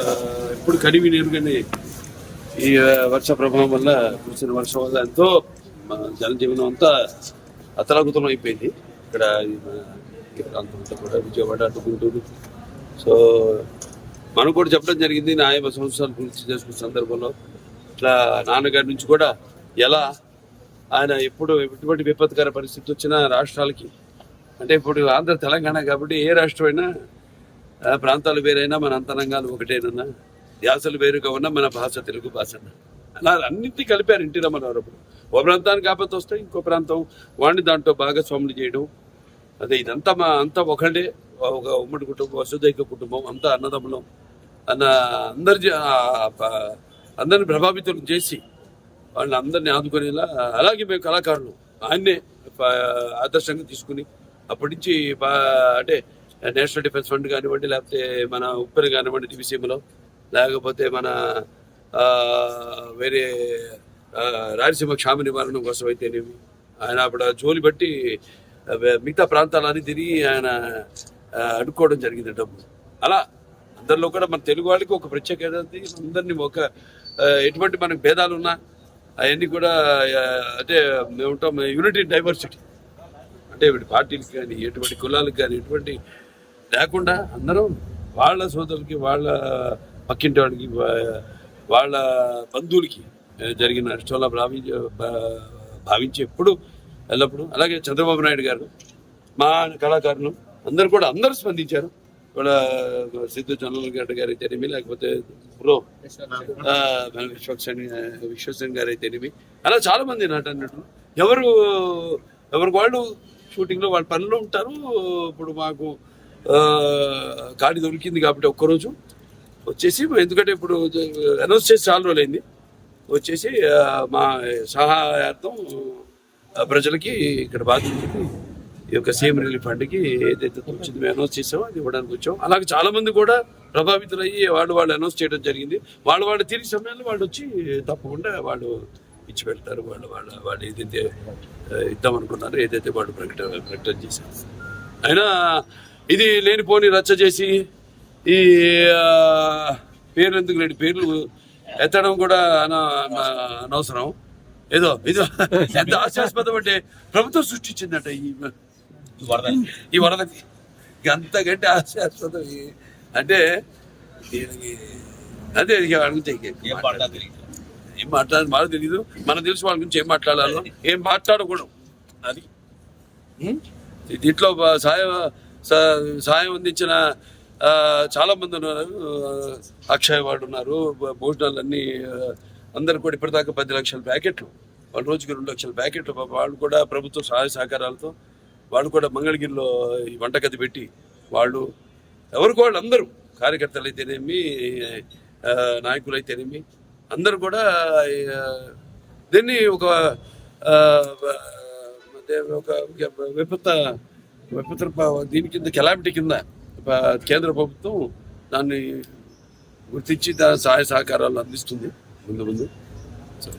ఆ, ఎప్పుడు కడివి కానీ ఈ వర్ష ప్రభావం వల్ల కురిసిన వర్షం వల్ల ఎంతో మన జనజీవనం అంతా అతలాకుతలం అయిపోయింది. ఇక్కడ ప్రాంతం అంతా కూడా విజయవాడ అటు గుంటూరు. సో మనం కూడా చెప్పడం జరిగింది నా యాభై సంవత్సరాలు గురించి చేసుకున్న సందర్భంలో. ఇట్లా నాన్నగారి నుంచి కూడా ఎలా ఆయన ఎప్పుడు ఎటువంటి విపత్కర పరిస్థితి వచ్చినా రాష్ట్రాలకి అంటే ఇప్పుడు ఆంధ్ర తెలంగాణ కాబట్టి ఏ రాష్ట్రమైనా ప్రాంతాలు వేరైనా మన అంతరంగాలు ఒకటేనన్నా యాసలు వేరుగా ఉన్నా మన భాష తెలుగు భాష అలా అన్నింటినీ కలిపారు ఇంటి రామారావు ఓ ప్రాంతానికి ఆపత్తి వస్తే ఇంకో ప్రాంతం వాడిని దాంట్లో భాగస్వాములు చేయడం. అదే ఇదంతా మా అంతా ఒకటే ఒక ఉమ్మడి కుటుంబం వసుదైక కుటుంబం అంతా అన్నదమ్ములం. అన్న అందరి అందరిని ప్రభావితం చేసి వాళ్ళని అందరినీ ఆదుకునేలా అలాగే మేము కళాకారులు. ఆయన్నే ఆదర్శంగా తీసుకుని అప్పటి నుంచి అంటే నేషనల్ డిఫెన్స్ ఫండ్ కానివ్వండి లేకపోతే మన ఉప్పెన కానివ్వండి దివిసీమలో లేకపోతే మన వేరే రాయలసీమ క్షామ నివారణ కోసం అయితేనేమి ఆయన అప్పుడు జోలి బట్టి మిగతా ప్రాంతాలని తిరిగి ఆయన అడుక్కోవడం జరిగింది డబ్బు. అలా అందరిలో కూడా మన తెలుగు వాళ్ళకి ఒక ప్రత్యేకత అందరినీ ఒక ఎటువంటి మనకు భేదాలు ఉన్నా అవన్నీ కూడా అంటే మేము ఉంటాం యూనిటీ డైవర్సిటీ. అంటే పార్టీలకు కానీ ఎటువంటి కులాలకు కానీ ఎటువంటి లేకుండా అందరం వాళ్ళ సోదరులకి వాళ్ళ పక్కింటి వాడికి వాళ్ళ బంధువులకి జరిగిన నష్టంలో భావి భావించి ఎప్పుడు ఎల్లప్పుడు అలాగే చంద్రబాబు నాయుడు గారు మా కళాకారులు అందరు కూడా అందరూ స్పందించారు. కూడా సిద్ధు చంద్రగడ్డ గారు అయితేనేమి లేకపోతే ప్రో ఆ, మన విశ్వక్సేన్ విశ్వసేన్ గారు అయితేనేమి అలా చాలా మంది నట ఎవరు ఎవరికి వాళ్ళు షూటింగ్లో వాళ్ళ పనులు ఉంటారు. ఇప్పుడు మాకు ఖాళీ దొరికింది కాబట్టి ఒక్కరోజు వచ్చేసి ఎందుకంటే ఇప్పుడు అనౌన్స్ చేసి చాలా రోజులైంది. వచ్చేసి మా సహాయార్థం ప్రజలకి ఇక్కడ బాధితులకి ఈ యొక్క సీఎం రిలీఫ్ ఫండ్కి ఏదైతే వచ్చింది మేము అనౌన్స్ చేసామో అది ఇవ్వడానికి వచ్చాం. అలాగే చాలామంది కూడా ప్రభావితులయ్యి వాళ్ళు వాళ్ళు అనౌన్స్ చేయడం జరిగింది. వాళ్ళు వాళ్ళు తిరిగి సమయంలో వాళ్ళు వచ్చి తప్పకుండా వాళ్ళు ఇచ్చి పెడతారు. వాళ్ళు వాళ్ళ వాళ్ళు ఏదైతే ఇద్దామనుకున్నారో ఏదైతే వాళ్ళు ప్రకటన ప్రకటన చేశారు. అయినా ఇది లేనిపోని రచ్చ చేసి ఈ పేర్లు ఎందుకు లేని పేర్లు ఎత్తడం కూడా అన- అన- అనవసరం. ఏదో ఇది ఎంత ఆశాస్పదం అంటే ప్రభుత్వం సృష్టించిందట ఈ ఈ వరదకి అంతకంటే ఆశాస్పదం అంటే దీనికి అదే ఇక అడిగితే ఏం మాట్లాడాలి మాకు తెలియదు మనకు తెలుసు వాళ్ళ గురించి ఏం మాట్లాడాలో. ఏం మాట్లాడకూడదు. అది? దీంట్లో సాయం సహాయం అందించిన చాలామంది ఉన్నారు. అక్షయ అక్షయ్ వాడు ఉన్నారు. భోజనాలన్నీ అందరు కూడా ఇప్పటిదాకా పది లక్షల ప్యాకెట్లు వాళ్ళ రోజుకి రెండు లక్షల ప్యాకెట్లు. వాళ్ళు కూడా ప్రభుత్వ సహాయ సహకారాలతో వాళ్ళు కూడా మంగళగిరిలో ఈ వంటగది పెట్టి వాళ్ళు ఎవరికి వాళ్ళు అందరూ కార్యకర్తలు అయితేనేమి నాయకులు అయితేనేమి అందరూ కూడా దీన్ని ఒక ఒక విపత్త దీని కింద కెలామిటీ కింద కేంద్ర ప్రభుత్వం దాన్ని గుర్తించి దాని సహాయ సహకారాలు అందిస్తుంది ముందు ముందు. సరే